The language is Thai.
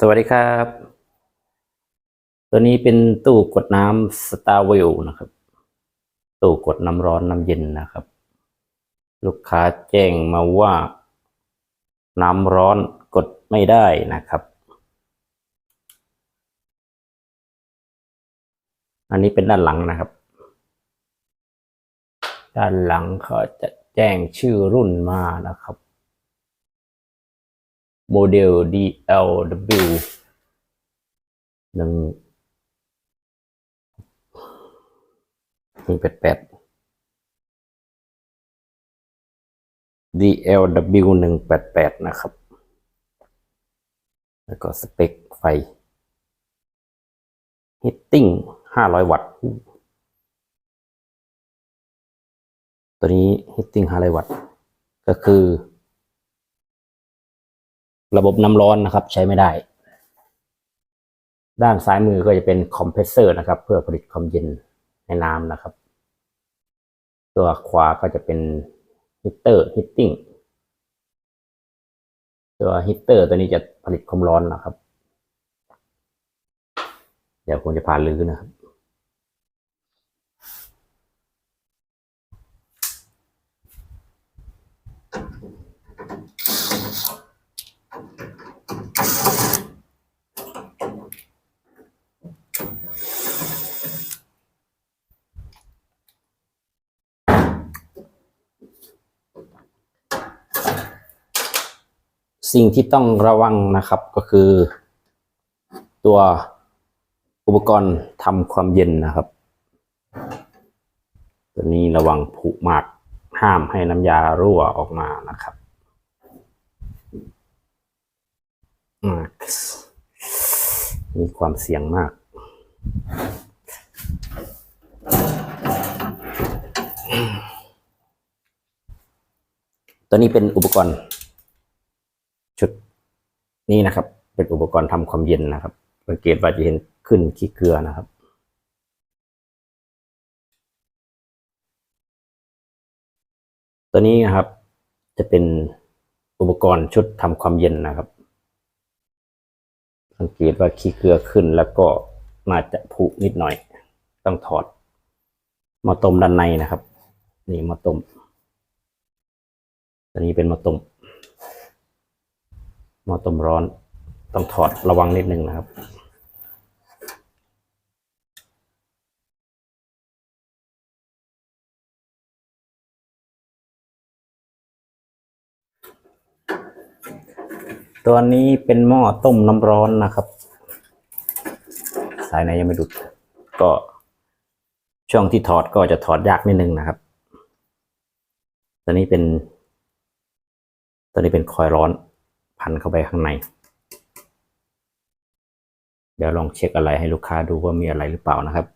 สวัสดีครับ ตัวนี้เป็นตู้กดน้ำ Star w e l l นะครับ ตู้กดน้ำร้อนน้ำเย็นนะครับ ลูกค้าแจ้งมาว่า น้ำร้อนกดไม่ได้นะครับ อันนี้เป็นด้านหลังนะครับ ด้านหลังเขาจะแจ้งชื่อรุ่นมานะครับ โมเดล DLW หนึ่งหนึ่งแปดแปด DLW หนึ่งแปดแปดนะครับ แล้วก็สเปคไฟ Heating ห้าร้อยวัตต์ตัวนี้ Heating ห้าร้อยวัตต์ ก็คือ ระบบน้ำร้อนนะครับ ใช้ไม่ได้ ด้านซ้ายมือก็จะเป็นคอมเพรสเซอร์นะครับ เพื่อผลิตความเย็นในน้ำนะครับ ตัวขวาก็จะเป็นฮีเตอร์ฮีตติ้งตัวฮีเตอร์ตัวนี้จะผลิตความร้อนนะครับ เดี๋ยวผมจะพาลื้อนะครับ สิ่งที่ต้องระวังนะครับก็คือ ตัวอุปกรณ์ทำความเย็นนะครับ ตัวนี้ระวังผุมากห้ามให้น้ำยารั่วออกมานะครับมมีความเสี่ยงมาก ตัวนี้เป็นอุปกรณ์ ชุดนี้นะครับ เป็นอุปกรณ์ทำความเย็นนะครับสังเกตว่าจะเห็นขึ้นขี้เกลือนะครับตัวนี้นะครับ จะเป็นอุปกรณ์ชุดทำความเย็นนะครับ สังเกตว่าขี้เกลือขึ้นแล้วก็น่าจะผุนิดหน่อย ต้องถอด มาต้มด้านในนะครับ นี่มาต้มตัวนี้เป็นมาต้ม หม้อต้มร้อน ต้องถอดระวังนิดนึงนะครับตัวนี้เป็นหม้อต้มน้ำร้อนนะครับ สายไหนยังไม่ดุด ก็ช่วงที่ถอดก็จะถอดยากนิดนึงนะครับ ตัวนี้เป็น ตัวนี้เป็นคอยร้อน พันเข้าไปข้างใน เดี๋ยวลองเช็คอะไรให้ลูกค้าดูว่ามีอะไรหรือเปล่านะครับ